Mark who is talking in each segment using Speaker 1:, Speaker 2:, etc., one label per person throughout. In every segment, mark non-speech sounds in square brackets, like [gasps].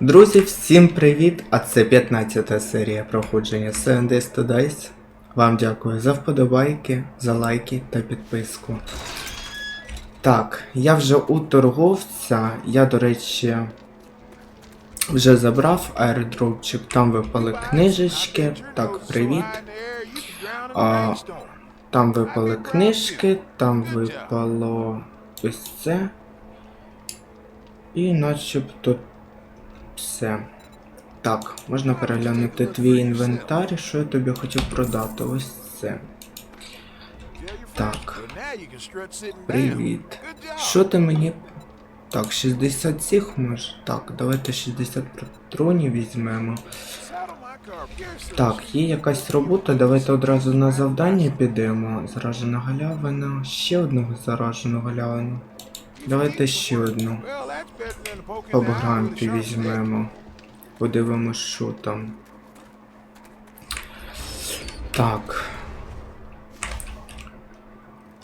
Speaker 1: Друзі, всім привіт! А це 15 серія проходження Seven Days to Dice. Вам дякую за вподобайки, за лайки та підписку. Так, я вже у торговця. Я, до речі, вже забрав аеродропчик, там випали книжечки. Так, привіт. А, там випали книжки, там випало ось це. І начебто все. Так, можна переглянути твій інвентар, що я тобі хотів продати. Ось це. Так. Привіт. Що ти мені. Так, 60 цих може. Так, давайте 60 патронів візьмемо. Так, є якась робота, давайте одразу на завдання підемо. Заражена галявина. Ще одного зараженого галявину. Давайте ще одну. По візьмемо. Подивимось, що там. Так.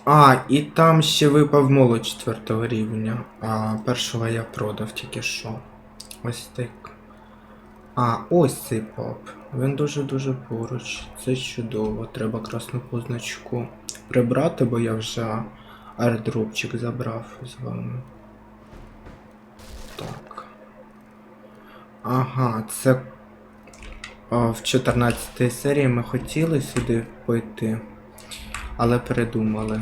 Speaker 1: А, і там ще випав молот четвертого рівня. А першого я продав тільки що. Ось так. А, ось цей пап. Він дуже-дуже поруч. Це чудово. Треба красну позначку прибрати, бо я вже аердропчик забрав з вами. Так. Ага, це а, в 14 серії ми хотіли сюди пойти, але передумали.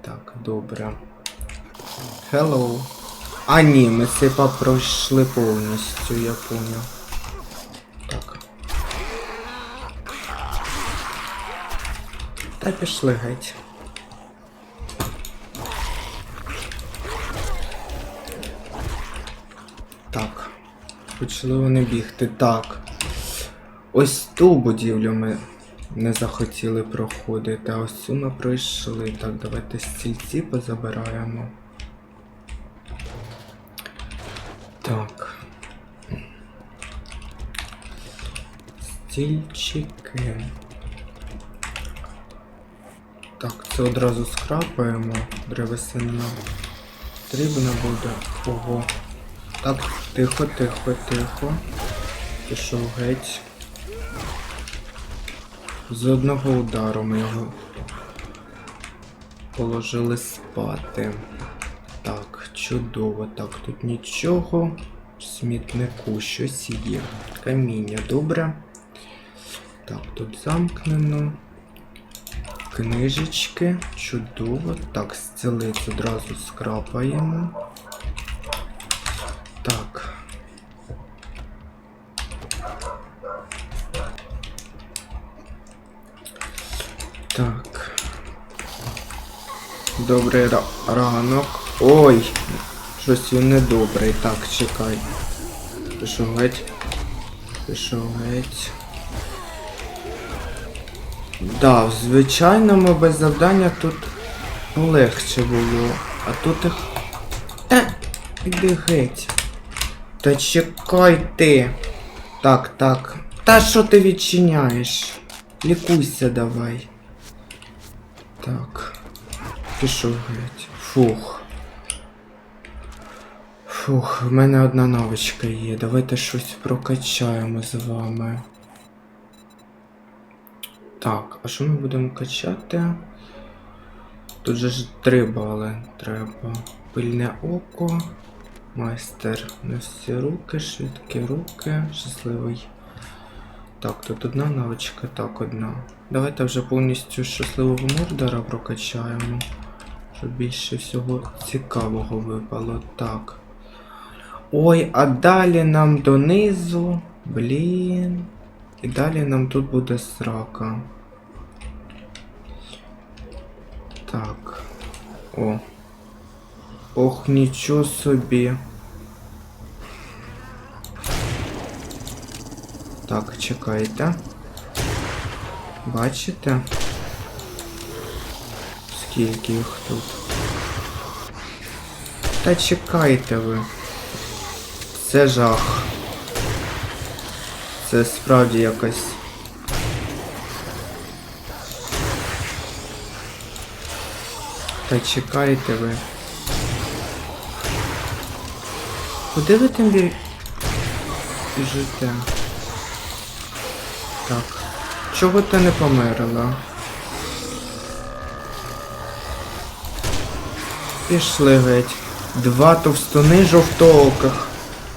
Speaker 1: Так, добре. Hello. А ні, ми пап пройшли повністю, я понял. Так. Та пішли геть. Почали вони бігти. Так. Ось ту будівлю ми не захотіли проходити, а ось цю ми пройшли. Так, давайте стільці позабираємо. Так. Стільчики. Так, це одразу скрапаємо. Древесина. Потрібно буде. Ого. Так, тихо, тихо, тихо. Пішов геть. З одного удару ми його положили спати. Так, чудово. Так, тут нічого. В смітнику щось є. Каміння, добре. Так, тут замкнено. Книжечки. Чудово. Так, стілець одразу скрапаємо. Так. Так. Добрий ранок. Ой! Щось він недобрий. Так, чекай. Пішов геть. Пішов геть. Да, в звичайному без завдання тут легше було. А тут їх. Е, іди геть. Та чекай ти. Так, так. Та що ти відчиняєш? Лікуйся давай. Так. Пішов геть. Фух. Фух, в мене одна навичка є. Давайте щось прокачаємо з вами. Так, а що ми будемо качати? Тут же ж три бали треба. Пильне око. Майстер на всі руки, швидкі руки, щасливий. Так, тут одна навичка, так, одна. Давайте вже повністю щасливого мордера прокачаємо. Щоб більше всього цікавого випало. Так. Ой, а далі нам донизу. Блін. І далі нам тут буде срака. Так. О. Ох, нічого собі. Так, чекайте. Бачите? Скільки їх тут? Та чекайте ви. Це жах. Це справді якась. Та чекайте ви. Куди ви бі... біжите. Так. Чого ти не померла? Пішли геть. Два товстуни жовтооких.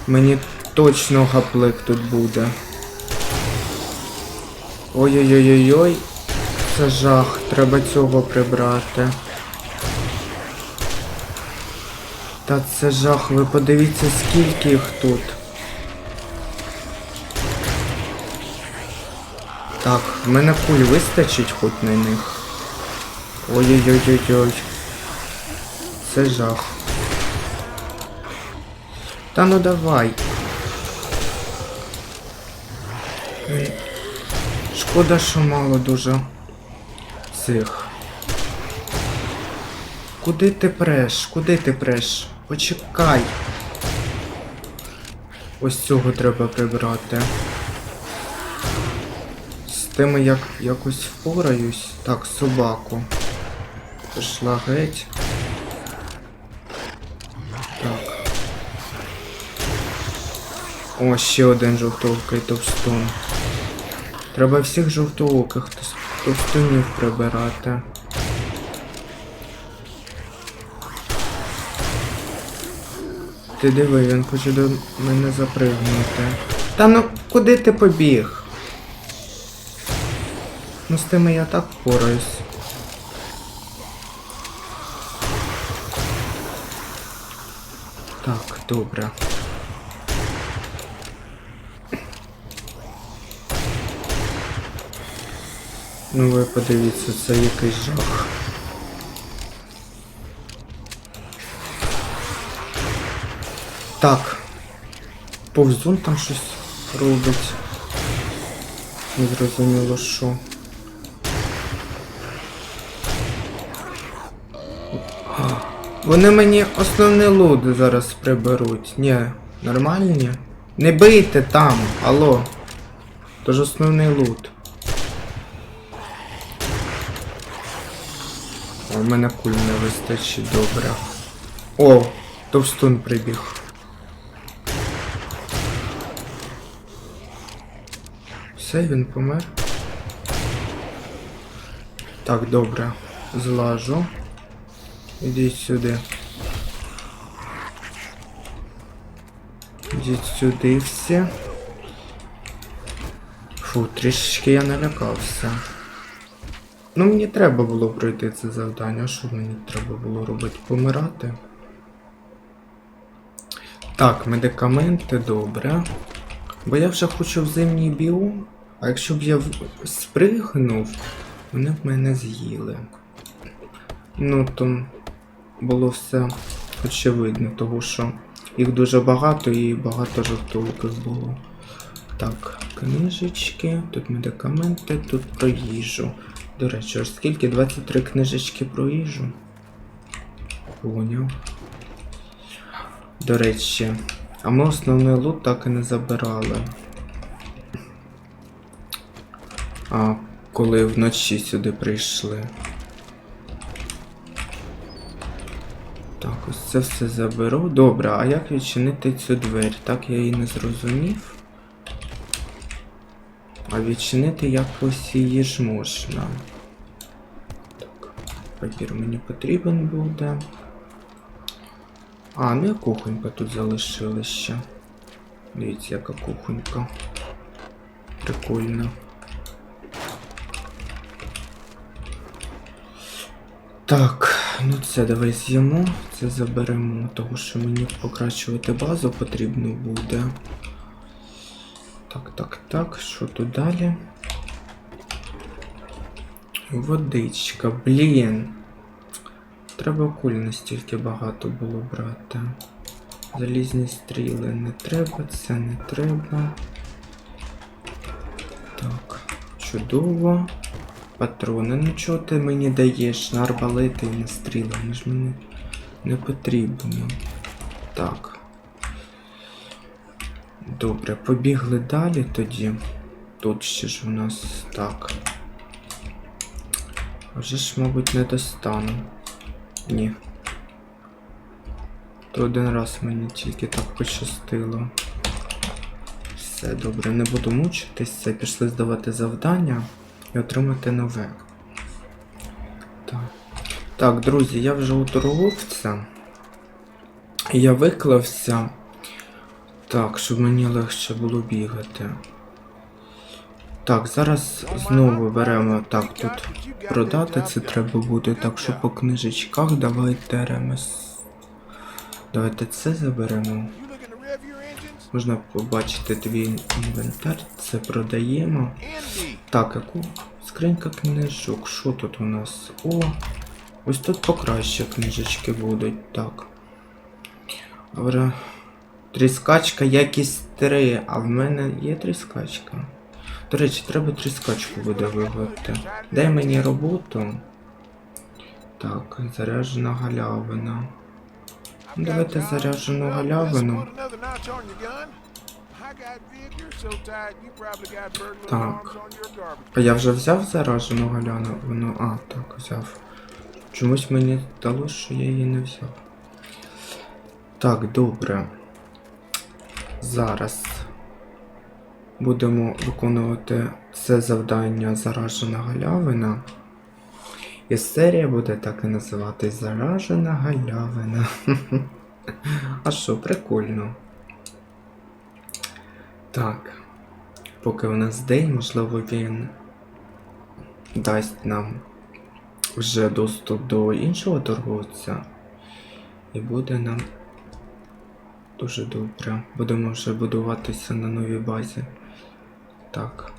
Speaker 1: Мені точно гаплик тут буде. Ой-ой-ой-ой-ой. Це жах, треба цього прибрати. Та це жах, ви подивіться, скільки їх тут. Так, в мене куль вистачить хоч на них. Ой-ой-ой-ой-ой. Це жах. Та ну давай. Шкода, що мало дуже цих. Куди ти преш? Куди ти преш? Почекай. Ось цього треба прибрати. Тими як якось впораюсь. Так, собаку. Пішла геть. Так. О, ще один жовтовкий товстун. Треба всіх жовтооких товстунів прибирати. Ти диви, він хоче до мене запригнути. Та ну куди ти побіг? Ну з тими я так впораюсь. Так, добре. Ну ви подивіться, це якийсь жах. Так. Повзун там щось робить. Незрозуміло що. Вони мені основний лут зараз приберуть. Ні, нормальні? Не бийте там, алло. Тож основний лут. О, в мене куль не вистачить добре. О, товстун прибіг. Все, він помер. Так, добре. Злажу. Ідіть сюди. Ідіть сюди всі. Фу, трішечки я налякався. Ну, мені треба було пройти це завдання. Що мені треба було робити? Помирати? Так, медикаменти, добре. Бо я вже хочу в зимній біом, а якщо б я спригнув, вони б мене з'їли. Ну, то було все очевидно, тому що їх дуже багато і багато жовтовиків було. Так, книжечки, тут медикаменти, тут про їжу. До речі, аж скільки? 23 книжечки про їжу. Поняв. До речі, а ми основний лут так і не забирали. А коли вночі сюди прийшли. Так, ось це все заберу. Добре, а як відчинити цю двері? Так я її не зрозумів. А відчинити якось її ж можна. Так, папір мені потрібен буде. А, ну і кухонька тут залишилась ще. Дивіться, яка кухонька. Прикольно. Так, ну це давай з'їмо, це заберемо, тому що мені покращувати базу потрібно буде. Так, так, так, що тут далі? Водичка, блін. Треба куль настільки багато було брати. Залізні стріли не треба, це не треба. Так, чудово. Патрони, ну чого ти мені даєш на арбалети і на стріли? Вони ж мені не потрібно. Так. Добре, побігли далі тоді. Тут ще ж у нас так. Вже ж, мабуть, не достану. Ні. То один раз мені тільки так пощастило. Все добре, не буду мучитися. Пішли здавати завдання і отримати нове. Так. Так, друзі, я вже у торговця. Я виклався. Так, щоб мені легше було бігати. Так, зараз знову беремо так тут продати це треба буде. Так що по книжечках давайте ремес. Давайте це заберемо. Можна побачити твій інвентар. Це продаємо. Так, яку скринька книжок. Що тут у нас? О! Ось тут покраще книжечки будуть. Так. Добре. Тріскачка якість 3, а в мене є тріскачка. До речі, треба тріскачку буде виготовити. Дай мені роботу. Так, заряджена галявина. Давайте заряджену галявину. Так. А я вже взяв заражену галявину? А, так, взяв. Чомусь мені здалося, що я її не взяв. Так, добре. Зараз будемо виконувати це завдання заражена галявина. І серія буде так і називатись Заражена галявина. [laughs] А що, прикольно. Так. Поки у нас день, можливо, він дасть нам вже доступ до іншого торговця. І буде нам дуже добре. Будемо вже будуватися на новій базі. Так.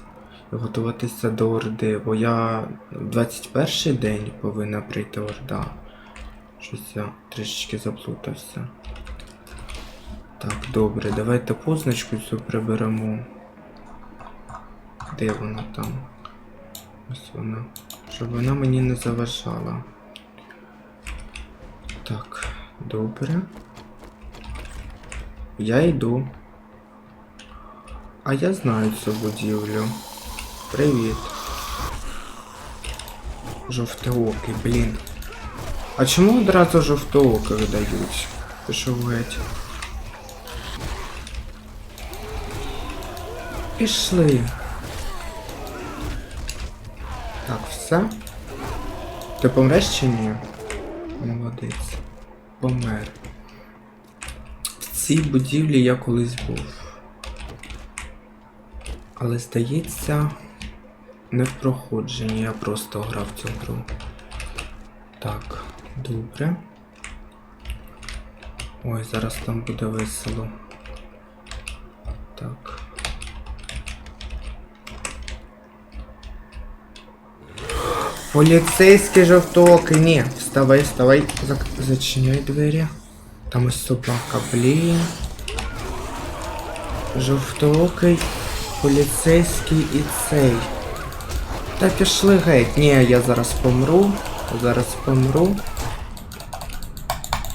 Speaker 1: Готуватися до Орди, бо я 21 день повинна прийти Орда. Щось я трішечки заплутався. Так, добре, давайте позначку цю приберемо. Де вона там? Ось вона. Щоб вона мені не заважала. Так, добре. Я йду. А я знаю цю будівлю. Привіт. Жовтоокий, блін. А чому одразу жовтооких дають? Пішов геть. Пішли. Так, все. Ти помреш чи ні? Молодець. Помер. В цій будівлі я колись був. Але здається, не в проходженні, я просто грав цю гру. Так, добре. Ой, зараз там буде весело. Так. Поліцейський жовтоокий, ні, вставай, вставай, Зак... зачиняй двері. Там ось собака, блін. Жовтоокий, поліцейський і цей. Та пішли геть. Ні, я зараз помру. Зараз помру.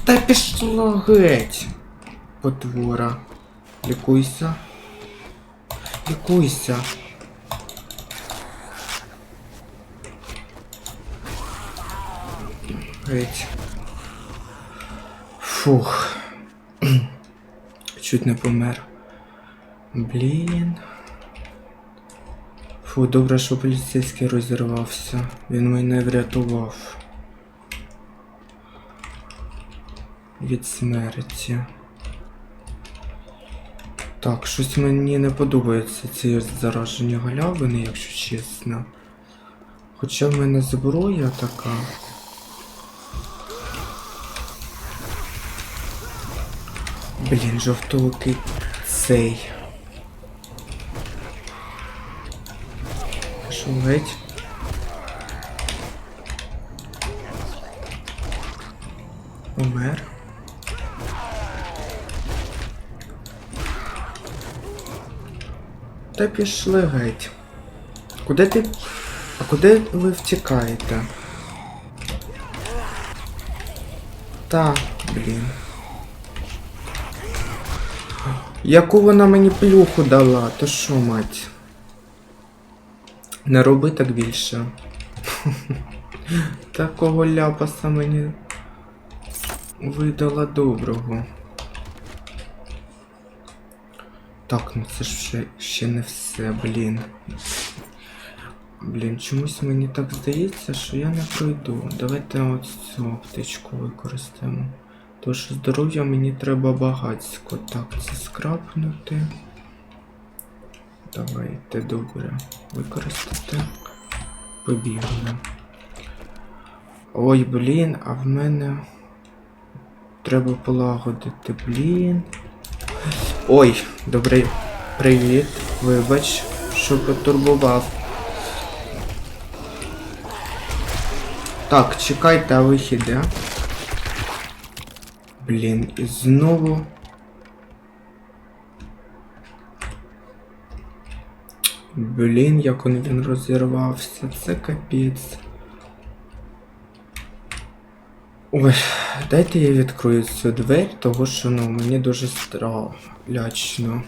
Speaker 1: Та пішла геть. Потвора. Лікуйся. Лікуйся. Геть. Фух. [clears throat] Чуть не помер. Блін. Фу, добре, що поліцейський розірвався. Він мене врятував. Від смерті. Так, щось мені не подобається ці заражені галявини, якщо чесно. Хоча в мене зброя така. Блін, жовтовикий цей. Пішов геть. Умер. Та пішли геть. Куди ти. А куди ви втікаєте? Та, блін. Яку вона мені плюху дала, то що, мать? Не роби так більше. [laughs] Такого ляпаса мені видала доброго. Так, ну це ж ще, ще не все, блін. Блін, чомусь мені так здається, що я не пройду. Давайте от цю аптечку використаємо. Що здоров'я мені треба багатсько. Так, це скрапнути. Давайте добре. Використати. Побігли. Ой, блін, а в мене. Треба полагодити, блін. Ой, добрий привіт. Вибач, що потурбував. Так, чекайте, а вихід? Блін, і знову. Блін, як он він розірвався. Це капець. Ой, дайте я відкрию цю двері, того що ну мені дуже стра... лячно.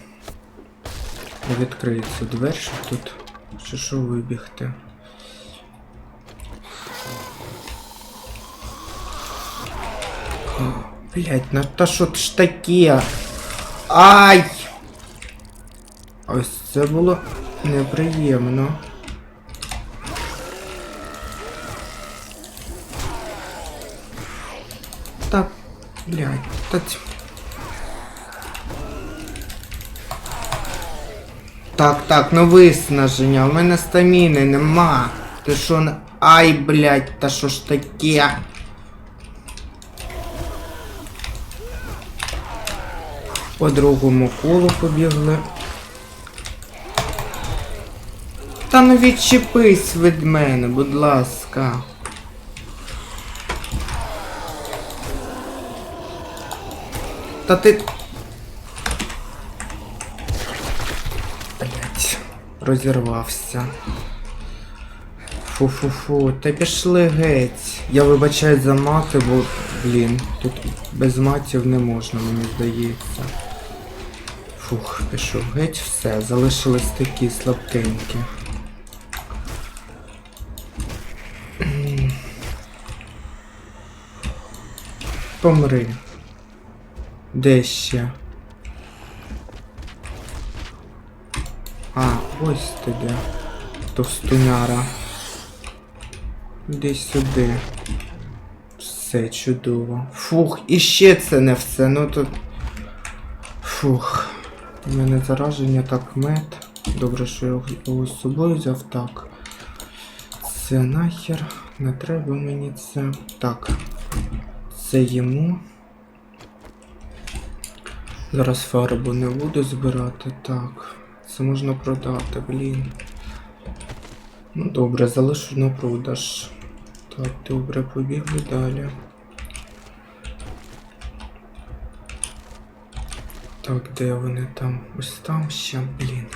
Speaker 1: Я відкрию цю двері, щоб тут що що вибігти. Блять, ну та що ж таке? Ай! Ось це було неприємно. Так, блядь, та Так, так, ну виснаження, у мене стаміни нема. Ти що на. Ай, блядь, та що ж таке? По другому колу побігли. Та ну відчепись від мене, будь ласка. Та ти. Блять, розірвався. Фу-фу-фу, та пішли геть. Я вибачаю за мати, бо, блін, тут без матів не можна, мені здається. Фух, пішов геть, все, залишились такі слабкенькі. Помри. Де ще? А, ось ти де. Товстуняра. Іди сюди. Все чудово. Фух, і ще це не все. Ну тут. Фух. У мене зараження так мед. Добре, що я його з собою взяв так. Це нахер. Не треба мені це. Так. Це йому. Зараз фарбу не буду збирати. Так. Це можна продати, блін. Ну добре, залишу на продаж. Так, добре, побігли далі. Так, де вони там? Ось там ще, блін.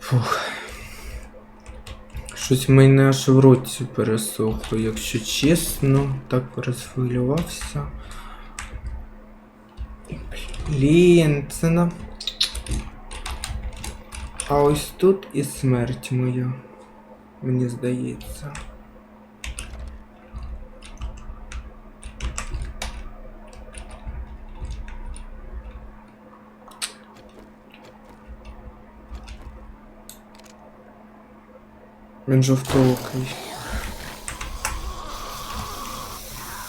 Speaker 1: Фух. Щось в мене аж в роті пересохло, якщо чесно, так розхвилювався. Блін, це на. А ось тут і смерть моя. Мені здається. Він жовтоокий.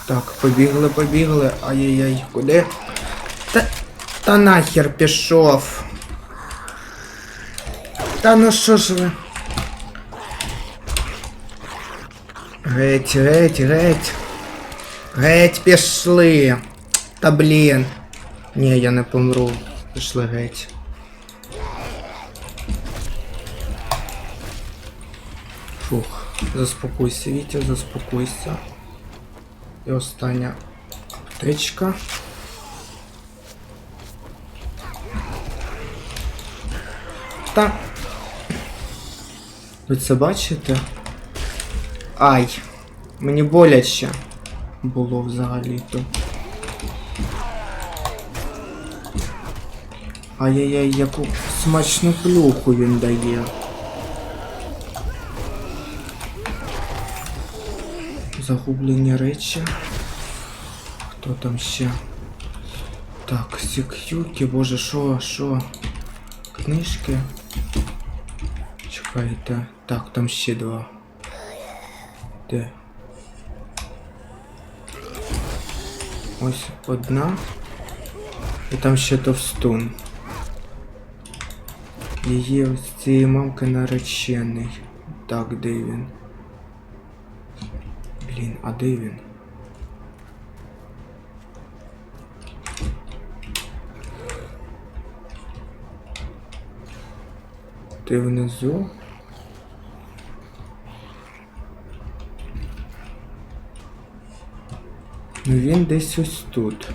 Speaker 1: Так, побігли, побігли. Ай-яй-яй, куди? Та, та нахер пішов. Та ну що ж ви? Геть, геть, геть. Геть пішли. Та блін. Ні, я не помру. Пішли геть. Фух, заспокойся, Вітя, заспокойся. І остання аптечка. Та. Ви це бачите? Ай, мені боляче було взагалі-то. Ай-яй-яй, яку смачну плюху він дає. Загублені речі. Хто там ще? Так, сек'юки, боже, що, що? Книжки. Чекайте. Так, там ще два. Де? Ось одна. І там ще товстун. Її ось цієї мамки наречений. Так, де він? Блін, а де він? Ти внизу? Ну він десь ось тут.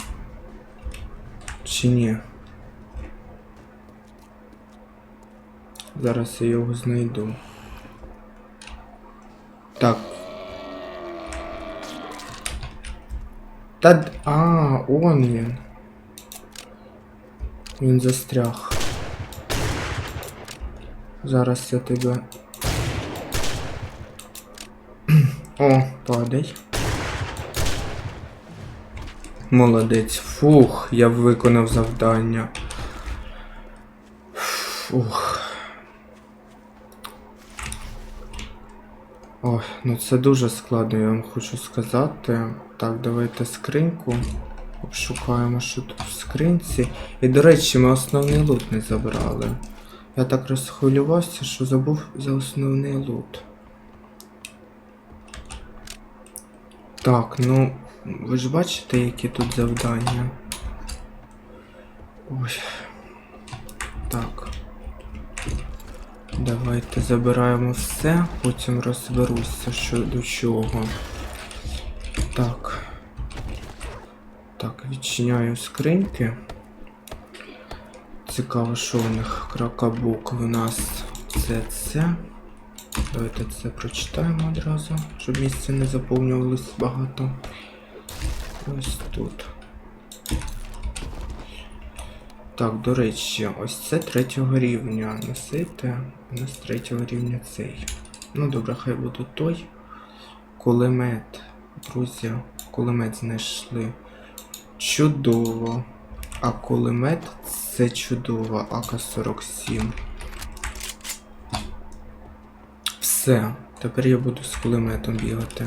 Speaker 1: Чи ні? Зараз я його знайду. Так. Та. А, он він. Він застряг. Зараз я тебе. О, падай. Молодець. Фух, я виконав завдання. Фух. Ну це дуже складно, я вам хочу сказати. Так, давайте скриньку. Обшукаємо, що тут в скринці. І, до речі, ми основний лут не забрали. Я так розхвилювався, що забув за основний лут. Так, ну, ви ж бачите, які тут завдання? Ой. Так. Давайте забираємо все, потім розберуся, що до чого. Так. Так, відчиняю скриньки. Цікаво, що у них кракабук в нас це це. Давайте це прочитаємо одразу, щоб місце не заповнювалось багато. Ось тут. Так, до речі, ось це третього рівня. Носити. У нас третього рівня цей. Ну добре, хай буде той. Кулемет. Друзі, кулемет знайшли. Чудово. А кулемет це чудово. АК-47. Все. Тепер я буду з кулеметом бігати.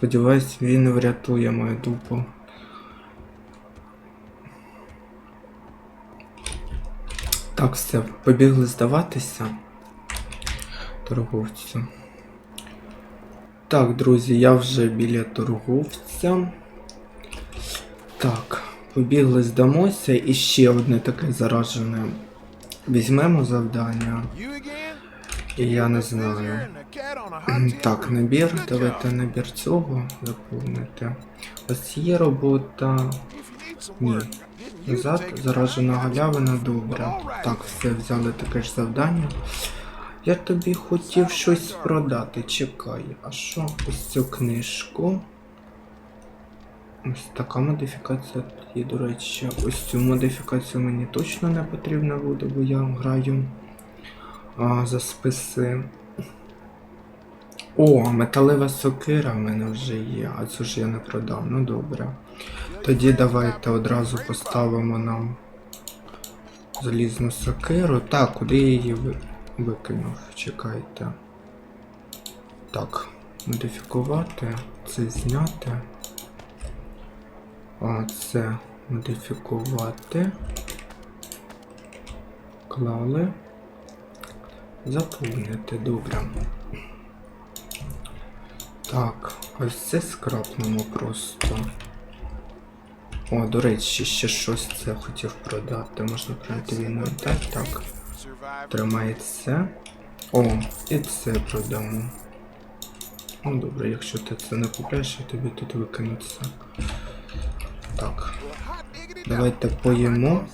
Speaker 1: Сподіваюсь, він врятує мою дупу. Так, все, побігли здаватися торговцю. Так, друзі, я вже біля торговця. Так, побігли здамося і ще одне таке заражене. Візьмемо завдання. Я не знаю. [clears throat] Так, набір. Давайте набір цього заповнити. Ось є робота. Ні. Назад заражена галявина добре. Так, все, взяли таке ж завдання. Я тобі хотів щось продати. Чекай, а що? Ось цю книжку. Ось така модифікація є, до речі. Ось цю модифікацію мені точно не потрібна буде, бо я граю за списи. О, металева сокира в мене вже є, а цю ж я не продав. Ну добре. Тоді давайте одразу поставимо нам залізну сокиру. Так, куди я її викинув? Чекайте. Так, модифікувати, це зняти. А, це модифікувати. Клали. Заповнити, добре. Так, ось це скрапнемо просто. О, до речі, ще щось це хотів продати. Можна пройти війну. Так, так. Це. О, і це продамо. Ну добре, якщо ти це не купляєш, я тобі тут викину це. Так, давайте поїмо.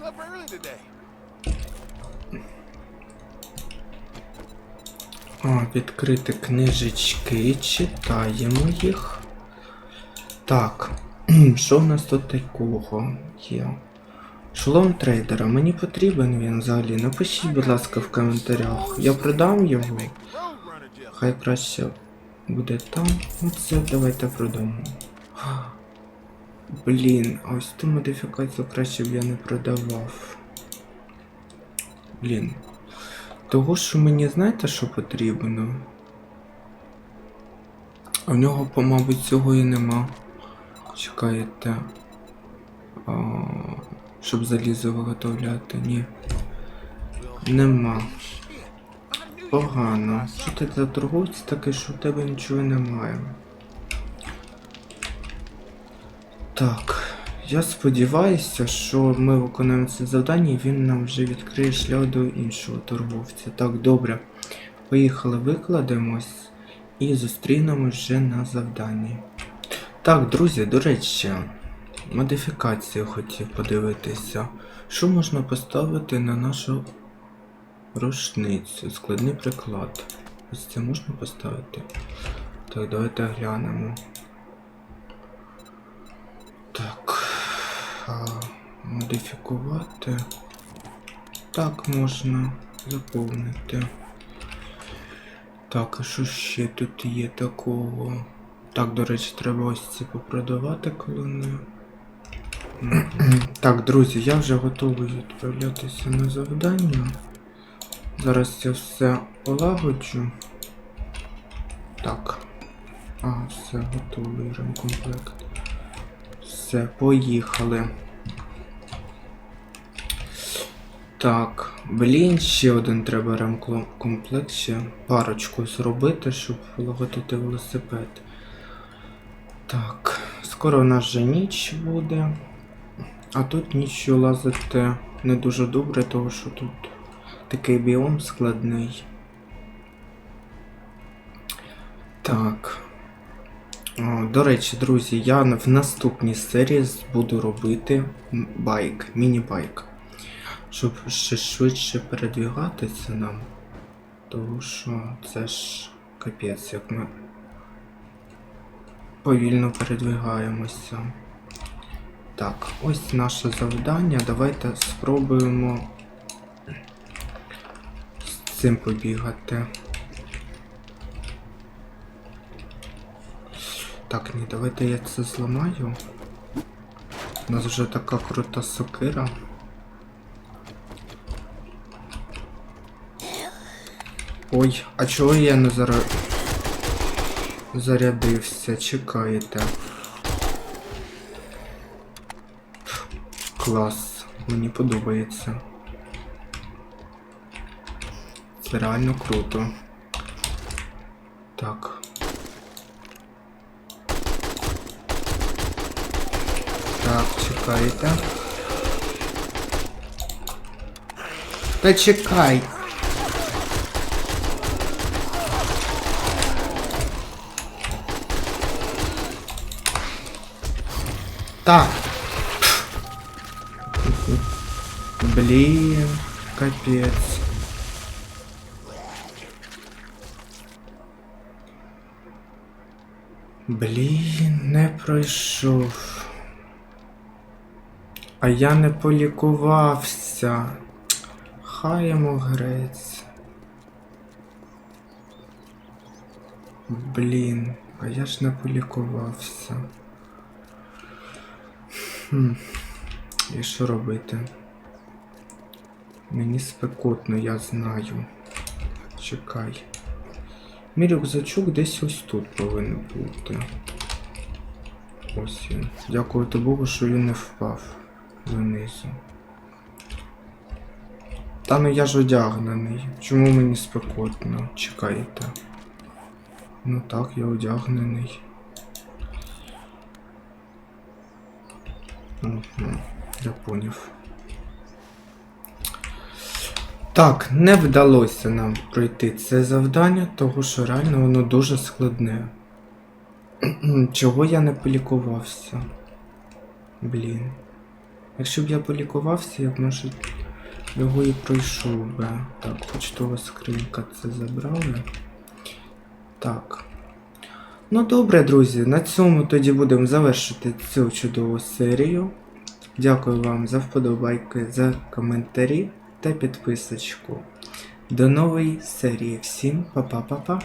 Speaker 1: А, відкрити книжечки, читаємо їх. Так, [clears throat] що в нас тут такого є? Шолом трейдера, мені потрібен він взагалі. Напишіть, будь ласка, в коментарях. Я продам його. Хай краще буде там. Оце давайте продамо. [gasps] Блін, ось ту модифікацію краще б я не продавав. Блін. Того, що мені знаєте, що потрібно? А в нього, мабуть, цього і нема. Чекаєте. А, щоб залізо виготовляти. Ні. Нема. Погано. Що ти за торговець такий, що в тебе нічого немає? Так. Я сподіваюся, що ми виконаємо це завдання і він нам вже відкриє шлях до іншого торговця. Так, добре. Поїхали, викладемось і зустрінемось вже на завданні. Так, друзі, до речі, модифікацію хотів подивитися. Що можна поставити на нашу рушницю? Складний приклад. Ось це можна поставити? Так, давайте глянемо. Так. А, модифікувати. Так, можна заповнити. Так, а що ще тут є такого? Так, до речі, треба ось ці попродавати клони. [clears throat] Так, друзі, я вже готовий відправлятися на завдання. Зараз я все полагоджу. Так. А, все, готовий ремкомплект. Все, поїхали. Так, блін, ще один треба ремкомплект ще парочку зробити, щоб полагодити велосипед. Так, скоро у нас вже ніч буде. А тут нічого лазити не дуже добре, тому що тут такий біом складний. Так. О, до речі, друзі, я в наступній серії буду робити байк, міні-байк. Щоб ще швидше передвігатися нам. Тому що це ж капець, як ми повільно передвигаємося. Так, ось наше завдання. Давайте спробуємо з цим побігати. Так, ні, давайте я це зламаю. У нас вже така крута сокира. Ой, а чого я не зара... зарядився? Чекайте. Клас, мені подобається. Це реально круто. Так. Чекайте. Та чекай. Так. Блін, капець. Блін, не пройшов. А я не полікувався. Хай йому грець. Блін, а я ж не полікувався. Хм. І що робити? Мені спекотно, я знаю. Чекай. Мій рюкзачок десь ось тут повинен бути. Ось він. Дякувати Богу, що він не впав донизу. Та ну я ж одягнений. Чому мені спекотно? Чекайте. Ну так, я одягнений. Угу, я поняв. Так, не вдалося нам пройти це завдання, тому що реально воно дуже складне. [clears throat] Чого я не полікувався? Блін. Якщо б я полікувався, я б може його і пройшов би. Так, почтова скринька це забрали. Так. Ну добре, друзі, на цьому тоді будемо завершити цю чудову серію. Дякую вам за вподобайки, за коментарі та підписочку. До нової серії. Всім па-па-па-па.